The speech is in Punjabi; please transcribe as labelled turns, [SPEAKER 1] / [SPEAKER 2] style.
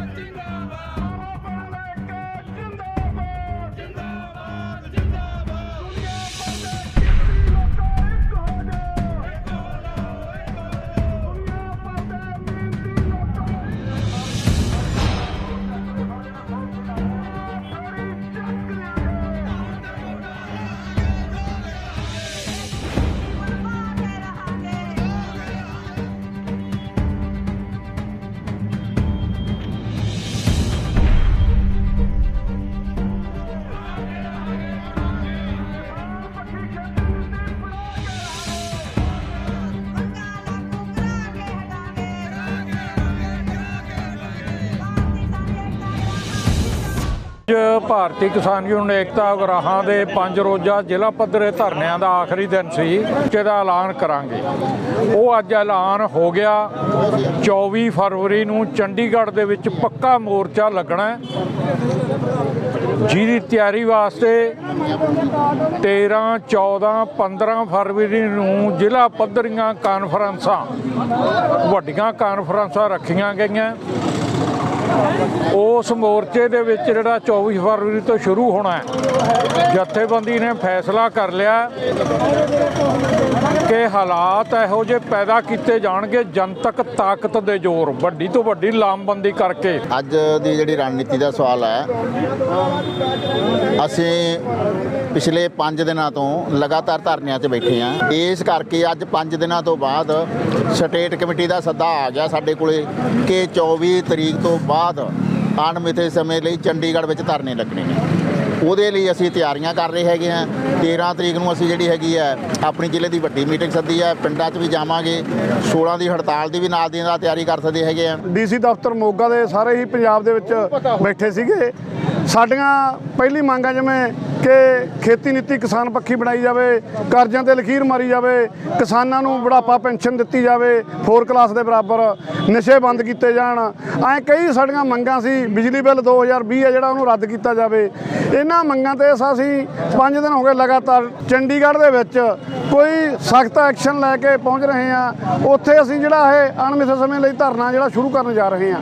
[SPEAKER 1] Martin Bravo. ਅੱਜ ਭਾਰਤੀ ਕਿਸਾਨ ਯੂਨੀਅਨ ਏਕਤਾ ਉਗਰਾਹਾਂ ਦੇ ਪੰਜ ਰੋਜ਼ਾ ਜ਼ਿਲ੍ਹਾ ਪੱਧਰੇ ਧਰਨਿਆਂ ਦਾ ਆਖਰੀ ਦਿਨ ਸੀ, ਜਿਹਦਾ ਐਲਾਨ ਕਰਾਂਗੇ। ਉਹ ਅੱਜ ਐਲਾਨ ਹੋ ਗਿਆ। 24 ਫਰਵਰੀ ਨੂੰ ਚੰਡੀਗੜ੍ਹ ਦੇ ਵਿੱਚ ਪੱਕਾ ਮੋਰਚਾ ਲੱਗਣਾ ਜਿਹਦੀ ਤਿਆਰੀ ਵਾਸਤੇ 13 14 15 ਫਰਵਰੀ ਨੂੰ ਜ਼ਿਲ੍ਹਾ ਪੱਧਰੀਆਂ ਕਾਨਫਰੰਸਾਂ, ਵੱਡੀਆਂ ਕਾਨਫਰੰਸਾਂ ਰੱਖੀਆਂ ਗਈਆਂ। ਉਸ ਮੋਰਚੇ ਦੇ ਵਿੱਚ ਜਿਹੜਾ 24 ਫਰਵਰੀ ਤੋਂ ਸ਼ੁਰੂ ਹੋਣਾ ਹੈ, ਜਥੇਬੰਦੀ ਨੇ ਫੈਸਲਾ ਕਰ ਲਿਆ ਕਿ ਹਾਲਾਤ ਇਹੋ ਜਿਹੇ ਪੈਦਾ ਕੀਤੇ ਜਾਣਗੇ ਜਨਤਕ ਤਾਕਤ ਦੇ ਜ਼ੋਰ, ਵੱਡੀ ਤੋਂ ਵੱਡੀ ਲਾਮਬੰਦੀ ਕਰਕੇ।
[SPEAKER 2] ਅੱਜ ਦੀ ਜਿਹੜੀ ਰਣਨੀਤੀ ਦਾ ਸਵਾਲ ਹੈ ਅਸੀਂ ਪਿਛਲੇ 5 ਦਿਨਾਂ ਤੋਂ ਲਗਾਤਾਰ ਧਰਨਿਆਂ 'ਚ ਬੈਠੇ ਹਾਂ। ਇਸ ਕਰਕੇ ਅੱਜ 5 ਦਿਨਾਂ ਤੋਂ ਬਾਅਦ ਸਟੇਟ ਕਮੇਟੀ ਦਾ ਸੱਦਾ ਆ ਗਿਆ ਸਾਡੇ ਕੋਲੇ ਕਿ 24 ਤਰੀਕ ਤੋਂ ਬਾਅਦ ਅਣਮਿੱਥੇ ਸਮੇਂ ਲਈ ਚੰਡੀਗੜ੍ਹ ਵਿੱਚ ਧਰਨੇ ਲੱਗਣੇ ਨੇ। ਉਹਦੇ ਲਈ ਅਸੀਂ ਤਿਆਰੀਆਂ ਕਰ ਰਹੇ ਹੈਗੇ ਹਾਂ। 13 ਤਰੀਕ ਨੂੰ ਅਸੀਂ ਜਿਹੜੀ ਹੈਗੀ ਹੈ, ਆਪਣੀ ਜ਼ਿਲ੍ਹੇ ਦੀ ਵੱਡੀ ਮੀਟਿੰਗ ਸੱਦੀ ਹੈ। ਪਿੰਡਾਂ 'ਚ ਵੀ ਜਾਵਾਂਗੇ। 16 ਦੀ ਹੜਤਾਲ ਦੀ ਵੀ ਨਾਲ ਦੀ ਨਾਲ ਤਿਆਰੀ ਕਰ ਸਕਦੇ ਹੈਗੇ ਆ
[SPEAKER 3] ਡੀਸੀ ਦਫ਼ਤਰ ਮੋਗਾ ਦੇ ਸਾਰੇ ਹੀ ਪੰਜਾਬ ਦੇ ਵਿੱਚ ਬੈਠੇ ਸੀਗੇ। ਸਾਡੀਆਂ ਪਹਿਲੀ ਮੰਗਾਂ ਜਿਵੇਂ ਕਿ ਖੇਤੀ ਨੀਤੀ ਕਿਸਾਨ ਪੱਖੀ ਬਣਾਈ ਜਾਵੇ, ਕਰਜ਼ਿਆਂ ਤੇ ਲਖੀਰ ਮਾਰੀ ਜਾਵੇ, ਕਿਸਾਨਾਂ ਨੂੰ ਬੁਢਾਪਾ ਪੈਨਸ਼ਨ ਦਿੱਤੀ ਜਾਵੇ ਫੋਰ ਕਲਾਸ ਦੇ ਬਰਾਬਰ ਨਸ਼ੇ ਬੰਦ ਕੀਤੇ ਜਾਣ। ਐ ਕਈ ਸਾਡੀਆਂ ਮੰਗਾਂ ਸੀ, ਬਿਜਲੀ ਬਿੱਲ 2020 ਹੈ ਜਿਹੜਾ ਉਹਨੂੰ ਰੱਦ ਕੀਤਾ ਜਾਵੇ। ਇਹਨਾਂ ਮੰਗਾਂ ਤੇ ਅਸੀਂ 5 ਦਿਨ ਹੋ ਗਏ ਲਗਾਤਾਰ ਚੰਡੀਗੜ੍ਹ ਦੇ ਵਿੱਚ ਕੋਈ ਸਖਤ ਐਕਸ਼ਨ ਲੈ ਕੇ ਪਹੁੰਚ ਰਹੇ ਹਾਂ। ਉੱਥੇ ਅਸੀਂ ਜਿਹੜਾ ਇਹ ਅਣਮਿੱਥੇ ਸਮੇਂ ਲਈ ਧਰਨਾ ਜਿਹੜਾ ਸ਼ੁਰੂ ਕਰਨ ਜਾ ਰਹੇ ਹਾਂ।